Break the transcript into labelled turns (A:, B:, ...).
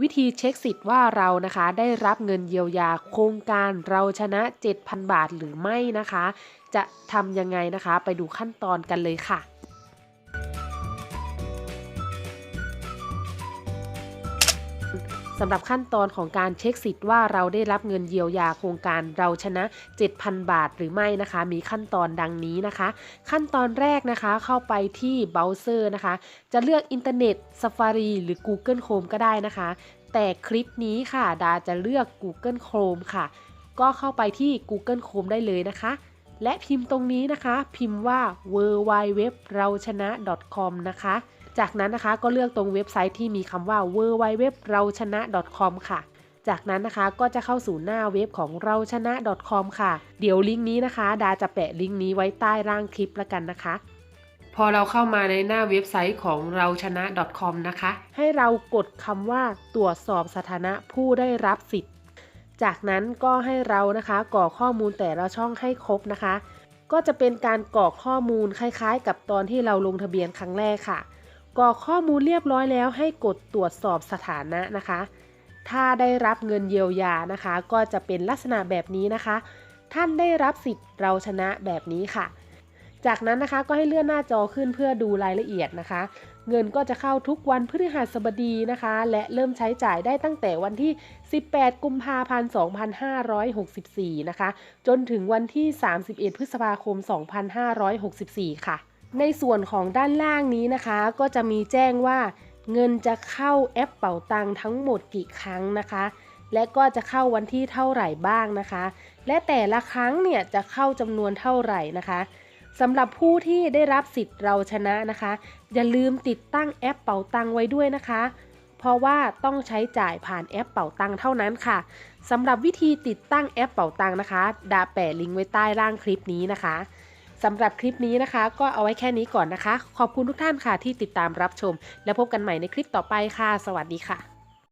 A: วิธีเช็คสิทธิ์ว่าเรานะคะได้รับเงินเยียวยาโครงการเราชนะ 7,000 บาทหรือไม่นะคะ จะทำยังไงนะคะ ไปดูขั้นตอนกันเลยค่ะ สำหรับขั้นตอนของการเช็คสิทธิ์ว่าเราได้รับเงินเยียวยาโครงการเราชนะ 7,000 บาทหรือไม่นะคะ มีขั้นตอนดังนี้นะคะ ขั้นตอนแรกนะคะเข้าไปที่เบราว์เซอร์นะคะ จะเลือกอินเทอร์เน็ต Safari หรือ Google Chrome ก็ได้นะคะ แต่คลิปนี้ค่ะ ดาจะเลือก Google Chrome ค่ะ ก็เข้าไปที่ Google Chrome ได้เลยนะคะและพิมพ์ตรงนี้นะคะ พิมพ์ว่า w w w เราชนะ .com นะคะ จากนั้นนะคะก็เลือกตรงเว็บไซต์ที่มีคำว่า w w w เราชนะ .com ค่ะ จากนั้นนะคะก็จะเข้าสู่หน้าเว็บของเราชนะ .com ค่ะ เดี๋ยวลิงก์นี้นะคะ ดาจะแปะลิงก์นี้ไว้ใต้ร่างคลิปแล้วกันนะคะ พอเราเข้ามาในหน้าเว็บไซต์ของเราชนะ .com นะคะ ให้เรากดคำว่าตรวจสอบสถานะผู้ได้รับสิทธิ์ จากนั้นก็ให้เรานะคะกรอกข้อมูลแต่ละช่องให้ครบนะคะ ก็จะเป็นการกรอกข้อมูลคล้ายๆ กับตอนที่เราลงทะเบียนครั้งแรกค่ะ กรอกข้อมูลเรียบร้อยแล้วให้กดตรวจสอบสถานะนะคะ ถ้าได้รับเงินเยียวยานะคะ ก็จะเป็นลักษณะแบบนี้นะคะ ท่านได้รับสิทธิ์เราชนะแบบนี้ค่ะ จากนั้นนะคะก็ให้เลื่อนหน้าจอขึ้นเพื่อดูรายละเอียดนะคะ เงินก็จะเข้าทุกวันพฤหัสบดีนะคะ และเริ่มใช้จ่ายได้ตั้งแต่วันที่ 18 กุมภาพันธ์ 2564 นะคะ จนถึงวันที่ 31 พฤษภาคม 2564 ค่ะ ในส่วนของด้านล่างนี้นะคะ ก็จะมีแจ้งว่าเงินจะเข้าแอปเป่าตังทั้งหมดกี่ครั้งนะคะ และก็จะเข้าวันที่เท่าไหร่บ้างนะคะ และแต่ละครั้งเนี่ยจะเข้าจำนวนเท่าไหร่นะคะสำหรับผู้ที่ได้รับสิทธิ์เราชนะนะคะ อย่าลืมติดตั้งแอปเป่าตังไว้ด้วยนะคะ เพราะว่าต้องใช้จ่ายผ่านแอปเป่าตังเท่านั้นค่ะสำหรับวิธีติดตั้งแอปเป่าตังนะคะ ดาแปะลิงก์ไว้ใต้ล่างคลิปนี้นะคะ สำหรับคลิปนี้นะคะ ก็เอาไว้แค่นี้ก่อนนะคะ ขอบคุณทุกท่านค่ะที่ติดตามรับชม และพบกันใหม่ในคลิปต่อไปค่ะ สวัสดีค่ะ